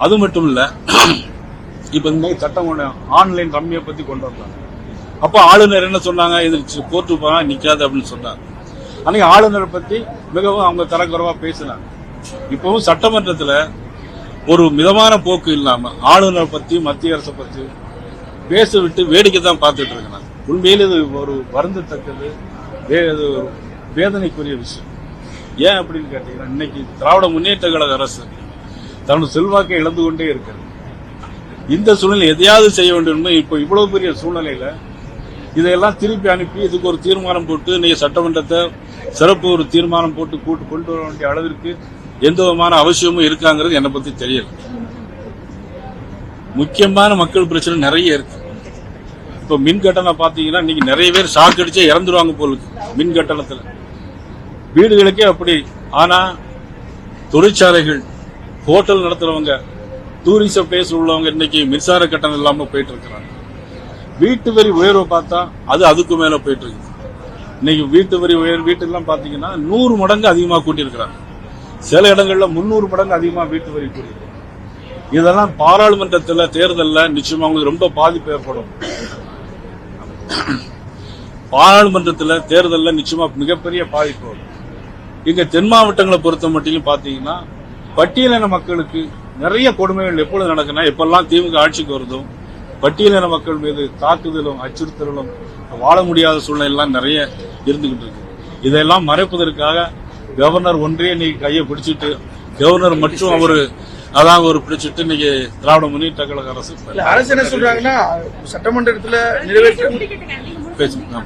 அது மட்டும் இல்ல இப்ப இந்த மாதிரி சட்டம் கொண்டு ஆன்லைன் ரம்மியை பத்தி கொண்டு வந்தாங்க. அப்ப ஆளுநர் என்ன சொன்னாங்க? இது கோர்ட்டு போனா நிக்காது அப்படின்னு சொன்னாங்க. அன்னைக்கு ஆளுநரை பத்தி மிகவும் அவங்க தரக்குறைவா பேசினாங்க. இப்பவும் சட்டமன்றத்துல ஒரு மிதமான போக்கு இல்லாம ஆளுநர் பத்தி மத்திய அரசை பத்தி பேச விட்டு வேடிக்கை தான் பார்த்துட்டு இருக்கிறாங்க. உண்மையில் இது ஒரு வருந்தத்தக்கது வே- இது ஒரு வேதனைக்குரிய விஷயம். ஏன் அப்படின்னு கேட்டீங்கன்னா இன்னைக்கு திராவிட முன்னேற்ற கழக அரசு தனது செல்வாக்கை இழந்து கொண்டே இருக்கிறது. இந்த சூழ்நிலை எதையாவது செய்ய வேண்டும் என்பது இப்போ இவ்வளவு பெரிய சூழ்நிலையில இதையெல்லாம் திருப்பி அனுப்பி இதுக்கு ஒரு தீர்மானம் போட்டு இன்னைக்கு சட்டமன்றத்தை சிறப்பு ஒரு தீர்மானம் போட்டு கூட்டு கொண்டு வர வேண்டிய அளவிற்கு எந்த விதமான அவசியமும் இருக்காங்கிறது என்னை பத்தி தெரியல. முக்கியமான மக்கள் பிரச்சனை நிறைய இருக்கு. இப்ப மின் கட்டணம் பாத்தீங்கன்னா இன்னைக்கு நிறைய பேர் ஷாக் அடிச்சே இறந்துருவாங்க போலுக்கு மின் கட்டணத்துல. வீடுகளுக்கே அப்படி. ஆனா தொழிற்சாலைகள் ஹோட்டல் நடத்துறவங்க டூரிசம் பிளேஸ் உள்ளவங்க இன்னைக்கு மின்சார கட்டணம் இல்லாம போயிட்டு இருக்கிறாங்க. வீட்டு வரி உயர்வை பார்த்தா அது அதுக்கு மேல போயிட்டு இருக்கு. இன்னைக்கு வீட்டு வரி உயர் வீட்டுலாம் பாத்தீங்கன்னா நூறு மடங்கு அதிகமா கூட்டியிருக்கிறாங்க. சில இடங்கள்ல முன்னூறு மடங்கு அதிகமா வீட்டு வரி கூட்டியிருக்கு. இதெல்லாம் பாராளுமன்றத்தில் தேர்தலில் நிச்சயமா அவங்களுக்கு ரொம்ப பாதிப்பு ஏற்படும். பாராளுமன்றத்தில் தேர்தலில் நிச்சயமா மிகப்பெரிய பாதிப்பு வரும். இங்க தென் மாவட்டங்களை பொறுத்த மட்டும் பாத்தீங்கன்னா பட்டியலின மக்களுக்கு நிறைய கொடுமைகள் எப்பொழுது நடக்குன்னா எப்பெல்லாம் திமுக ஆட்சிக்கு வருதோ பட்டியலின மக்கள் மீது தாக்குதலும் அச்சுறுத்தலும் வாழ முடியாத சூழ்நிலை எல்லாம் நிறைய இருந்துகிட்டு இருக்கு இதெல்லாம் மறைப்பதற்காக கவர்னர் ஒன்றே இன்னைக்கு கையை பிடிச்சிட்டு கவர்னர் மற்றும் அவரு அதான் ஒரு பிடிச்சிட்டு இன்னைக்கு திராவிட முன்னேற்ற கழக அரசு அரசு என்ன சொல்றாங்கன்னா சட்டமன்றத்துல நிறைவேற்ற பேசு ஆமா.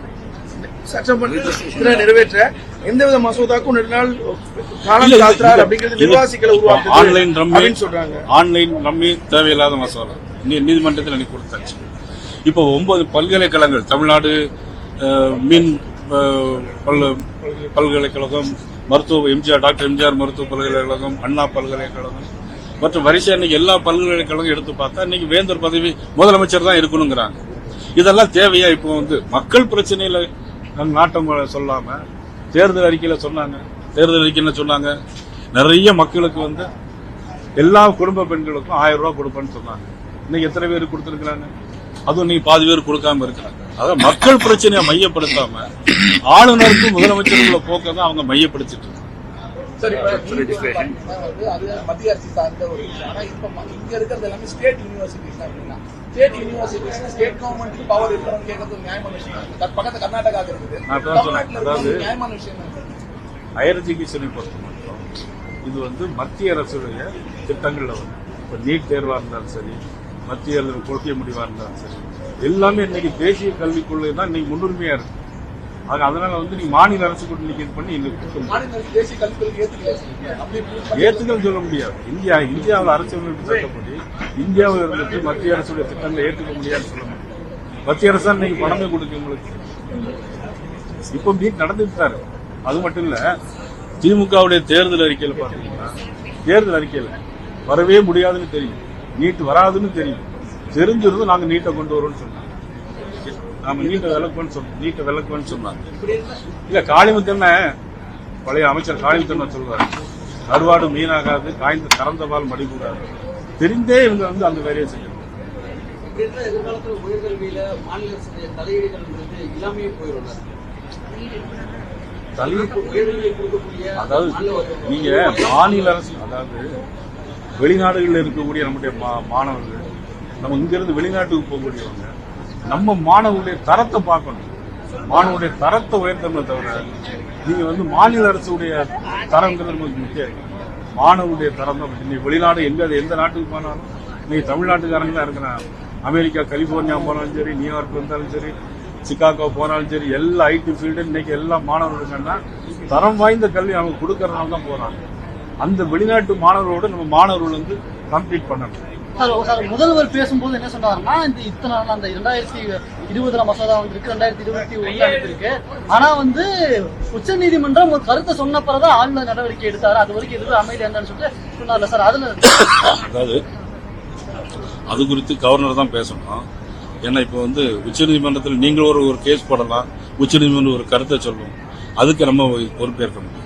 சட்டமன்றத்துல நிறைவேற்ற எந்தவித மசோதாக்கும் ரெண்டு நாள் காலம் இல்ல, காத்துறாரு இல்ல, அப்படிங்கிறது இல்ல. நிர்வாசிகளை உருவாக்குது ஆன்லைன் ரம்மி சொல்றாங்க. ஆன்லைன் ரம்மி தேவையில்லாத மசோதா. நீதிமன்றத்தில் நீ கொடுத்தாச்சு. இப்போ ஒன்பது பல்கலைக்கழகங்கள் தமிழ்நாடு மின் பல்கலைக்கழகம் மருத்துவ எம்ஜிஆர் டாக்டர் எம்ஜிஆர் மருத்துவ பல்கலைக்கழகம் அண்ணா பல்கலைக்கழகம் மற்றும் வரிசை இன்னைக்கு எல்லா பல்கலைக்கழகம் எடுத்து பார்த்தா இன்னைக்கு வேந்தர் பதவி முதலமைச்சர் தான் இருக்கணுங்கிறாங்க. இதெல்லாம் தேவையா இப்போ வந்து? மக்கள் பிரச்சனையில நம் நாட்டம் சொல்லாம தேர்தல் அறிக்கையில சொன்னாங்க. தேர்தல் அறிக்கையில சொன்னாங்க? நிறைய மக்களுக்கு வந்து எல்லா குடும்ப பெண்களுக்கும் ஆயிரம் ரூபாய் கொடுப்பேன்னு சொன்னாங்க. இன்னைக்கு எத்தனை பேர் கொடுத்துருக்குறாங்க? அதுவும் நீ பாதி பேர் கொடுக்காம இருக்கிறாங்க. அதாவது மக்கள் பிரச்சனையை மையப்படுத்தாம ஆளுநருக்கும் முதலமைச்சருக்குள்ள போக்க தான் அவங்க மையப்படுத்திட்டு இருக்காங்க. மத்திய அரசு சார்ந்த ஒரு இங்க இருக்கிறது எல்லாமே state university state universities state கவர்மெண்ட்டுக்கு பவர் இருக்கணும்னு கேட்கறது நியாயமான விஷயம் பக்கத்து கர்நாடகா இருக்குது. தமிழ்நாட்டுல நியாயமான விஷயம். ஹையர் எஜுகேஷனை பொறுத்த மட்டும் இது வந்து மத்திய அரசுடைய திட்டங்கள்ல வரும் இப்போ நீட் தேர்வா இருந்தாலும் சரி மத்திய அரசு கொள்கை முடிவா இருந்தாலும் சரி எல்லாமே இன்னைக்கு தேசிய கல்விக் கொள்கை தான் இன்னைக்கு முன்னுரிமையா இருக்கு ஆக அதனால வந்து நீ மாநில அரசு கூட இது பண்ணி கல்விக் ஏத்துக்கல சொல்ல முடியாது. இந்தியா இந்தியாவில் அரசியலமைப்பு சட்டப்படி இந்தியாவில் இருந்துட்டு மத்திய அரசுடைய திட்டங்களை ஏற்றுக்க முடியாதுன்னு சொல்ல முடியும் மத்திய அரசு தான் இன்னைக்கு பணமே கொடுக்கு உங்களுக்கு. இப்போ மீட் நடந்துட்டு தான் இருக்கு. அது மட்டும் இல்ல திமுகவுடைய தேர்தல் அறிக்கையில பாத்தீங்கன்னா தேர்தல் அறிக்கையில வரவே முடியாதுன்னு தெரியும். நீட் வராதுன்னு தெரியும். தெரிஞ்சிருந்து நாங்க நீட்டை கொண்டு வரோம்னு சொன்னாங்க நாம நீட்டை விளக்குவோம்னு சொன்னோம் நீட்டை விளக்குவோம்னு சொன்னாங்க. இல்ல. காளிமுத்தண்ண பழைய அமைச்சர் காளிமுத்தண்ண சொல்றாரு கருவாடு மீனாகாது காய்ந்த கறந்த பால் மடிக்கூடாது தெரிந்தே இவங்க வந்து அந்த வேலையை செய்யணும். எதிர்காலத்துல உயர்கல்வியில மாநில இல்லாமையே போயிடும் அதாவது நீங்க மாநில அரசு அதாவது வெளிநாடுகளில் இருக்கக்கூடிய நம்முடைய மாணவர்கள் நம்ம இங்கிருந்து வெளிநாட்டுக்கு போகக்கூடியவங்க நம்ம மாணவர்களுடைய தரத்தை பார்க்கணும். மாணவருடைய தரத்தை உயர்த்தணுமே தவிர நீங்க வந்து மாநில அரசுடைய தரங்கிறது நமக்கு முக்கியம். மாணவருடைய தரம் தான் முக்கியம். வெளிநாடு எங்க எந்த நாட்டுக்கு போனாலும் இன்னைக்கு தமிழ்நாட்டுக்காரங்க தான் இருக்கிறான் அமெரிக்கா கலிபோர்னியா போனாலும் சரி நியூயார்க் வந்தாலும் சரி சிகாகோ போனாலும் சரி எல்லா ஐடி ஃபீல்டு இன்னைக்கு எல்லா மாணவர்களுக்குன்னா தரம் வாய்ந்த கல்வி அவங்க கொடுக்கறதுனால தான் போறாங்க. அந்த வெளிநாட்டு மாணவர்களோடு நம்ம மாணவர்கள் வந்து கம்ப்ளீட் பண்ணணும். சார் சார் முதல்வர் பேசும்போது என்ன சொன்னாருன்னா இந்த இத்தனை நாள் அந்த இரண்டாயிரத்தி இருபதுல மசோதா வந்திருக்கு ரெண்டாயிரத்தி இருபத்தி ஒண்ணு அனுப்பியிருக்கு ஆனா வந்து உச்ச நீதிமன்றம் ஒரு கருத்தை சொன்ன பிறகுதான் ஆளுநர் நடவடிக்கை எடுத்தாரு. அது வரைக்கும் எதுவும் அமைதி இருந்தான்னு சொல்லிட்டு சொன்னார்ல சார். அதுல அதாவது அது குறித்து கவர்னர் தான் பேசணும். ஏன்னா இப்போ வந்து உச்சநீதிமன்றத்தில் நீங்கள் ஒரு ஒரு கேஸ் போடலாம். உச்சநீதிமன்றம் ஒரு கருத்தை சொல்லும். அதுக்கு நம்ம பொறுப்பேற்க முடியும்.